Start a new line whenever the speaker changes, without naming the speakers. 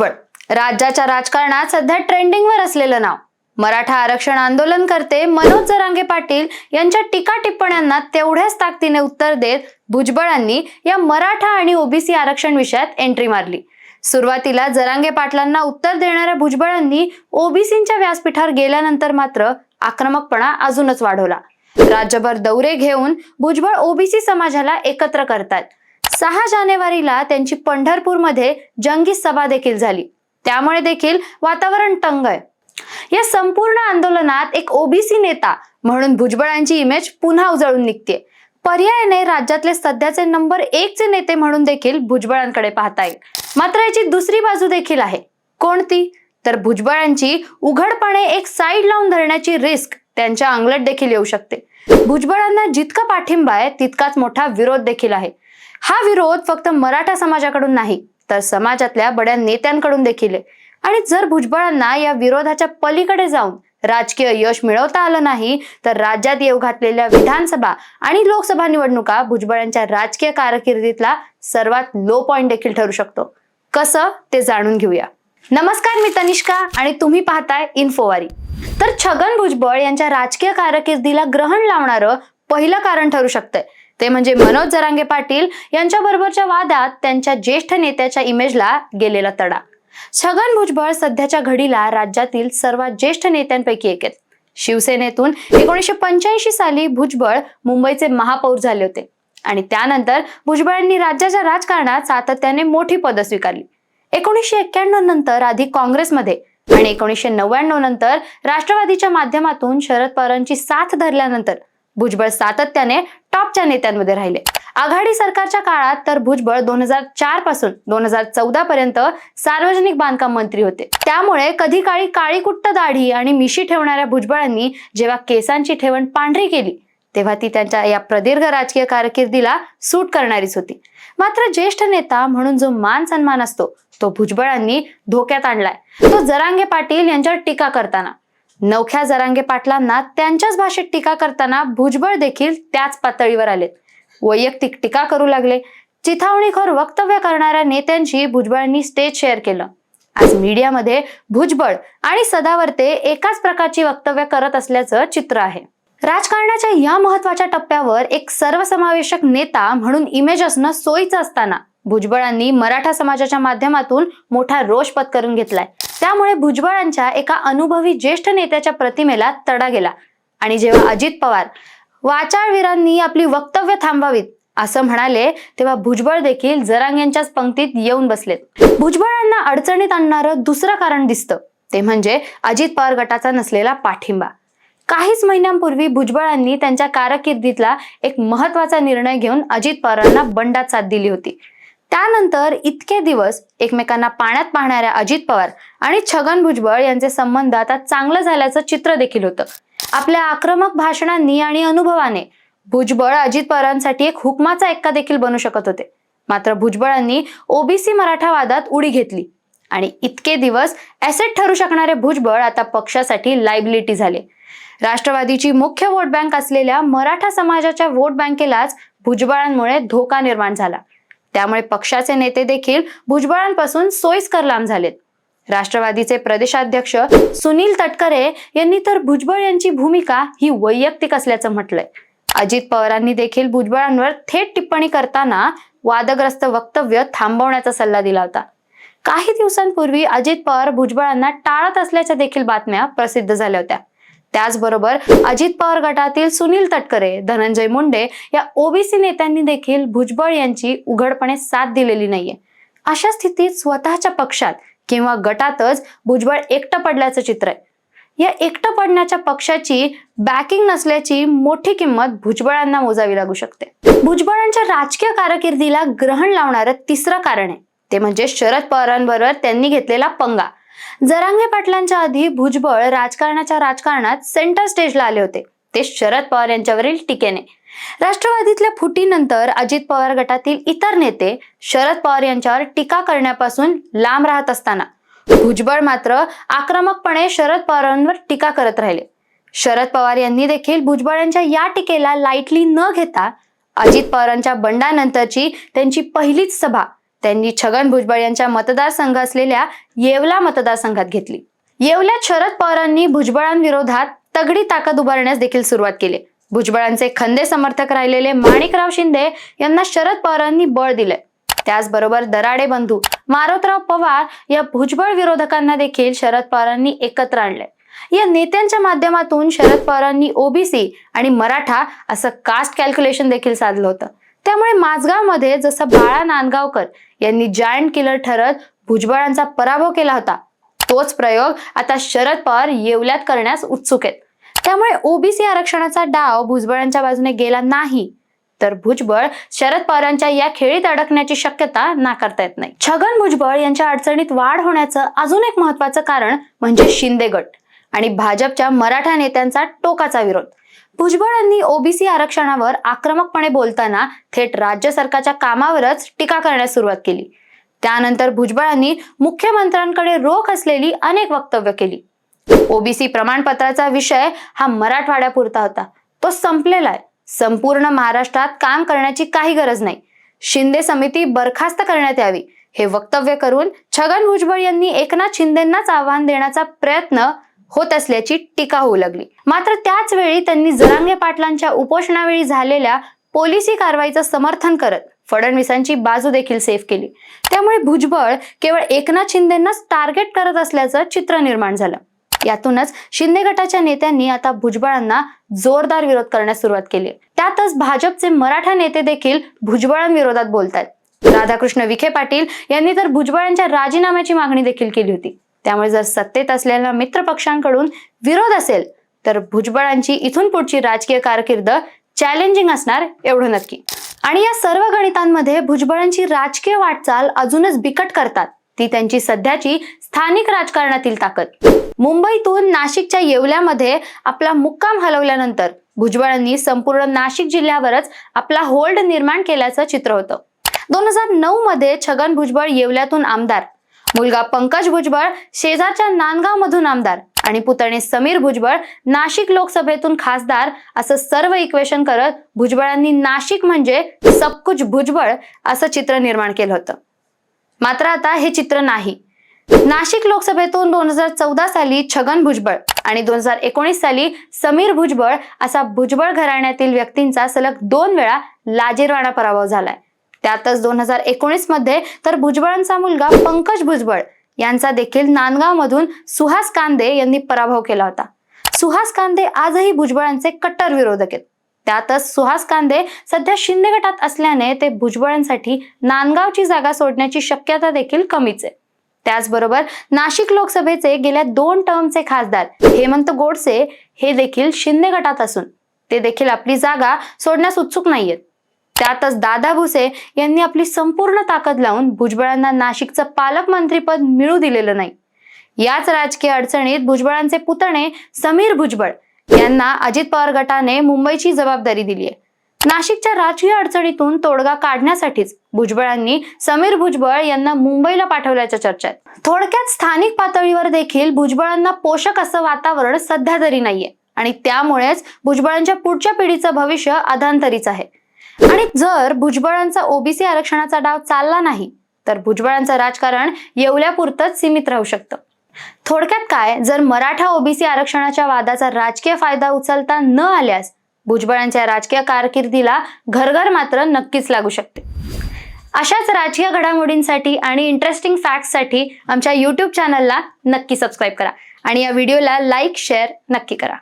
भुजबळ राज्याच्या राजकारणात सध्या ट्रेंडिंगवर असलेलं नाव. मराठा आरक्षण आंदोलन करते मनोज जरांगे पाटील यांच्या टीका टिप्पण्यांना तेवढ्याच ताकदीने उत्तर देत भुजबळांनी या मराठा आणि ओबीसी आरक्षण विषयात एंट्री मारली. सुरुवातीला जरांगे पाटलांना उत्तर देणाऱ्या भुजबळांनी ओबीसींच्या व्यासपीठावर गेल्यानंतर मात्र आक्रमकपणा अजूनच वाढवला. राज्यभर दौरे घेऊन भुजबळ ओबीसी समाजाला एकत्र करतात. सहा जानेवारीला त्यांची पंढरपूरमध्ये जंगी सभा देखील झाली. त्यामुळे देखील वातावरण तंग आहे. या संपूर्ण आंदोलनात एक ओबीसी नेता म्हणून भुजबळांची इमेज पुन्हा उजळून निघते पर्यायाने राज्यातले सध्याचे नंबर एक चे नेते म्हणून देखील भुजबळांकडे पाहता येईल. मात्र याची दुसरी बाजू देखील आहे. कोणती? तर भुजबळांची उघडपणे एक साईड लावून धरण्याची रिस्क त्यांच्या अंगलट देखील येऊ शकते. भुजबळांना जितका पाठिंबा आहे तितकाच मोठा विरोध देखील आहे. हा विरोध फक्त मराठा समाजाकडून नाही तर समाजातल्या बड्या नेत्यांकडून देखील आहे. आणि जर भुजबळांना या विरोधाच्या पलीकडे जाऊन राजकीय यश मिळवता आलं नाही तर राज्यात येऊ घातलेल्या विधानसभा आणि लोकसभा निवडणुका भुजबळांच्या राजकीय कारकिर्दीतला सर्वात लो पॉइंट देखील ठरू शकतो. कसं ते जाणून घेऊया. नमस्कार मी तनिष्का आणि तुम्ही पाहताय इन्फोवारी. तर छगन भुजबळ यांच्या राजकीय कारकिर्दीला ग्रहण लावणारं पहिलं कारण ठरू शकतंय. ते म्हणजे मनोज जरांगे पाटील यांच्या बरोबरच्या वादात त्यांच्या ज्येष्ठ नेत्याच्या इमेजला गेलेला तडा. छगन भुजबळ सध्याच्या घडीला राज्यातील सर्वात ज्येष्ठ नेत्यांपैकी एक आहेत. शिवसेनेतून एकोणीसशे पंच्याऐंशी साली भुजबळ मुंबईचे महापौर झाले होते. आणि त्यानंतर भुजबळांनी राज्याच्या राजकारणात सातत्याने मोठी पदं स्वीकारली. एकोणीसशे एक्क्याण्णव नंतर आधी काँग्रेसमध्ये आणि एकोणीसशे नव्याण्णव नंतर राष्ट्रवादीच्या माध्यमातून शरद पवारांची साथ धरल्यानंतर भुजबळ सातत्याने टॉपच्या नेत्यांमध्ये राहिले. आघाडी सरकारच्या काळात तर भुजबळ दोन हजार चारपासून दोन हजार चौदा पर्यंत सार्वजनिक बांधकाम मंत्री होते. त्यामुळे कधी काळी काळी कुट्ट दाढी आणि मिशी ठेवणाऱ्या भुजबळांनी जेव्हा केसांची ठेवण पांढरी केली तेव्हा ती त्यांच्या या प्रदीर्घ राजकीय कारकिर्दीला सूट करणारीच होती. मात्र ज्येष्ठ नेता म्हणून जो मान सन्मान असतो तो भुजबळांनी धोक्यात आणलाय. तो जरांगे पाटील यांच्यावर टीका करताना. नवख्या जरांगे पाटलांना त्यांच्याच भाषेत टीका करताना भुजबळ देखील त्याच पातळीवर आलेत. वैयक्तिक टीका करू लागले. चिथावणीखोर वक्तव्य करणाऱ्या नेत्यांशी भुजबळांनी स्टेज शेअर केलं. आज मीडियामध्ये भुजबळ आणि सदावर्ते एकाच प्रकारची वक्तव्य करत असल्याचं चित्र आहे. राजकारणाच्या या महत्त्वाच्या टप्प्यावर एक सर्वसमावेशक नेता म्हणून इमेज असणं सोयीचं असताना भुजबळांनी मराठा समाजाच्या माध्यमातून मोठा रोष पत्करून घेतलाय. त्यामुळे भुजबळांच्या एका अनुभवी ज्येष्ठ नेत्याच्या प्रतिमेला तडा गेला. आणि जेव्हा अजित पवार वाचाळवीरांनी आपली वक्तव्य थांबावीत असं म्हणाले तेव्हा भुजबळ देखील जरांग यांच्याच पंक्तीत येऊन बसलेत. भुजबळांना अडचणीत आणणारं दुसरं कारण दिसतं. ते म्हणजे अजित पवार गटाचा नसलेला पाठिंबा. काहीच महिन्यांपूर्वी भुजबळांनी त्यांच्या कारकिर्दीतला एक महत्त्वाचा निर्णय घेऊन अजित पवारांना बंडात साथ दिली होती. त्यानंतर इतके दिवस एकमेकांना पाण्यात पाहणाऱ्या अजित पवार आणि छगन भुजबळ यांचे संबंध आता चांगलं झाल्याचं चित्र देखील होतं. आपल्या आक्रमक भाषणांनी आणि अनुभवाने भुजबळ अजित पवारांसाठी एक हुकमाचा एक्का देखील बनू शकत होते. मात्र भुजबळांनी ओबीसी मराठा वादात उडी घेतली. आणि इतके दिवस ॲसेट ठरू शकणारे भुजबळ आता पक्षासाठी लायबिलिटी झाले. राष्ट्रवादीची मुख्य वोट बँक असलेल्या मराठा समाजाच्या वोट बँकेलाच भुजबळांमुळे धोका निर्माण झाला. त्यामुळे पक्षाचे नेते देखील भुजबळांपासून सोयीस्कर लांब झालेत. राष्ट्रवादीचे प्रदेशाध्यक्ष सुनील तटकरे यांनी तर भुजबळ यांची भूमिका ही वैयक्तिक असल्याचं म्हटलंय. अजित पवारांनी देखील भुजबळांवर थेट टिप्पणी करताना वादग्रस्त वक्तव्य थांबवण्याचा सल्ला दिला होता. काही दिवसांपूर्वी अजित पवार भुजबळांना टाळत असल्याच्या देखील बातम्या प्रसिद्ध झाल्या होत्या. त्याचबरोबर अजित पवार गटातील सुनील तटकरे धनंजय मुंडे या ओबीसी नेत्यांनी देखील भुजबळ यांची उघडपणे साथ दिलेली नाहीये. अशा स्थितीत स्वतःच्या पक्षात किंवा गटातच भुजबळ एकटं पडल्याचं चित्र आहे. या एकटं पडण्याच्या पक्षाची बॅकिंग नसल्याची मोठी किंमत भुजबळांना मोजावी लागू शकते. भुजबळांच्या राजकीय कारकिर्दीला ग्रहण लावणारं तिसरं कारण आहे. ते म्हणजे शरद पवारांबरोबर त्यांनी घेतलेला पंगा. जरांगे पाटलांच्या आधी भुजबळ राजकारणाच्या राजकारणात सेंटर स्टेजला आले होते. ते शरद पवार यांच्यावरील टीकेने. राष्ट्रवादीतल्या फुटीनंतर अजित पवार गटातील इतर नेते शरद पवार यांच्यावर टीका करण्यापासून लांब राहत असताना भुजबळ मात्र आक्रमकपणे शरद पवारांवर टीका करत राहिले. शरद पवार यांनी देखील भुजबळ यांच्या या टीकेला लाईटली न घेता अजित पवारांच्या बंडानंतरची त्यांची पहिलीच सभा त्यांनी छगन भुजबळ यांच्या मतदारसंघ असलेल्या येवला मतदारसंघात घेतली. येवल्यात शरद पवारांनी भुजबळांविरोधात तगडी ताकद उभारण्यास देखील सुरुवात केली. भुजबळांचे खंदे समर्थक राहिलेले माणिकराव शिंदे यांना शरद पवारांनी बळ दिले त्याचबरोबर दराडे बंधू मारोतराव पवार या भुजबळ विरोधकांना देखील शरद पवारांनी एकत्र आणले या नेत्यांच्या माध्यमातून शरद पवारांनी ओबीसी आणि मराठा असं कास्ट कॅल्क्युलेशन देखील साधलं होतं. त्यामुळे माझगावमध्ये जसं बाळा नांदगावकर यांनी जायंट किलर ठरत भुजबळांचा पराभव केला होता तोच प्रयोग आता शरद पवार येवल्यात करण्यास उत्सुक आहेत. त्यामुळे ओबीसी आरक्षणाचा डाव भुजबळांच्या बाजूने गेला नाही तर भुजबळ शरद पवारांच्या या खेळीत अडकण्याची शक्यता नाकारता येत नाही. छगन भुजबळ यांच्या अडचणीत वाढ होण्याचं अजून एक महत्वाचं कारण म्हणजे शिंदे गट आणि भाजपच्या मराठा नेत्यांचा टोकाचा विरोध. भुजबळांनी ओबीसी आरक्षणावर आक्रमकपणे बोलताना थेट राज्य सरकारच्या कामावरच टीका करण्यास सुरुवात केली. त्यानंतर भुजबळांनी मुख्यमंत्र्यांकडे रोख असलेली अनेक वक्तव्य केली. ओबीसी प्रमाणपत्राचा विषय हा मराठवाड्यापुरता होता. तो संपलेला आहे. संपूर्ण महाराष्ट्रात काम करण्याची काही गरज नाही. शिंदे समिती बरखास्त करण्यात यावी हे वक्तव्य करून छगन भुजबळ यांनी एकनाथ शिंदेंनाच आव्हान देण्याचा प्रयत्न होत असल्याची टीका होऊ लागली. मात्र त्याच वेळी त्यांनी जरांगे पाटलांच्या उपोषणावेळी झालेल्या पोलिसी कारवाईचं समर्थन करत फडणवीसांची बाजू देखील सेफ केली. त्यामुळे भुजबळ केवळ एकनाथ शिंदेनाच टार्गेट करत असल्याचं चित्र निर्माण झालं. यातूनच शिंदे गटाच्या नेत्यांनी आता भुजबळांना जोरदार विरोध करण्यास सुरुवात केली. त्यातच भाजपचे मराठा नेते देखील भुजबळांविरोधात बोलतात राधाकृष्ण विखे पाटील यांनी तर भुजबळांच्या राजीनाम्याची मागणी देखील केली होती. त्यामुळे जर सत्तेत असलेल्या मित्रपक्षांकडून विरोध असेल तर भुजबळांची इथून पुढची राजकीय कारकीर्द चॅलेंजिंग असणार एवढं नक्की. आणि या सर्व गणितांमध्ये भुजबळांची राजकीय वाटचाल अजूनच बिकट करतात. ती त्यांची सध्याची स्थानिक राजकारणातील ताकद. मुंबईतून नाशिकच्या येवल्यामध्ये आपला मुक्काम हलवल्यानंतर भुजबळांनी संपूर्ण नाशिक जिल्ह्यावरच आपला होल्ड निर्माण केल्याचं चित्र होतं. दोन हजार नऊ मध्ये छगन भुजबळ येवल्यातून आमदार मुलगा पंकज भुजबळ शेजारच्या नांदगाव मधून आमदार आणि पुतणे समीर भुजबळ नाशिक लोकसभेतून खासदार असं सर्व इक्वेशन करत भुजबळांनी नाशिक म्हणजे सबकुच भुजबळ असं चित्र निर्माण केलं होतं. मात्र आता हे चित्र नाही. नाशिक लोकसभेतून दोन हजार चौदा साली छगन भुजबळ आणि दोन हजार एकोणीस साली समीर भुजबळ असा भुजबळ घराण्यातील व्यक्तींचा सलग दोन वेळा लाजीरवाणा पराभव झालाय. त्यातच दोन हजार एकोणीसमध्ये तर भुजबळांचा मुलगा पंकज भुजबळ यांचा देखील नांदगाव मधून सुहास कांदे यांनी पराभव केला होता. सुहास कांदे आजही भुजबळांचे कट्टर विरोधक आहेत. त्यातच सुहास कांदे सध्या शिंदे गटात असल्याने ते भुजबळांसाठी नांदगावची जागा सोडण्याची शक्यता देखील कमीच आहे. त्याचबरोबर नाशिक लोकसभेचे गेल्या दोन टर्मचे खासदार हेमंत गोडसे हे देखील शिंदे गटात असून ते देखील आपली जागा सोडण्यास उत्सुक नाहीयेत. त्यातच दादा भुसे यांनी आपली संपूर्ण ताकद लावून भुजबळांना नाशिकचं पालकमंत्रीपद मिळू दिलेलं नाही. याच राजकीय अडचणीत भुजबळांचे पुतणे समीर भुजबळ यांना अजित पवार गटाने मुंबईची जबाबदारी दिली आहे. नाशिकच्या राजकीय अडचणीतून तोडगा काढण्यासाठीच भुजबळांनी समीर भुजबळ यांना मुंबईला पाठवल्याच्या चर्चा आहेत थोडक्यात स्थानिक पातळीवर देखील भुजबळांना पोषक असं वातावरण सध्या तरी नाहीये आणि त्यामुळेच भुजबळांच्या पुढच्या पिढीचं भविष्य अधांतरीच आहे. आणि जर भुजबळांचा ओबीसी आरक्षणाचा डाव चालला नाही तर भुजबळांचं राजकारण येवल्यापुरतंच सीमित राहू शकतं. थोडक्यात काय जर मराठा ओबीसी आरक्षणाच्या वादाचा राजकीय फायदा उचलता न आल्यास भुजबळांच्या राजकीय कारकिर्दीला घरघर मात्र नक्कीच लागू शकते. अशाच राजकीय घडामोडींसाठी आणि इंटरेस्टिंग फॅक्ट्ससाठी आमच्या यूट्यूब चॅनलला नक्की सबस्क्राईब करा आणि या व्हिडिओला लाईक शेअर नक्की करा.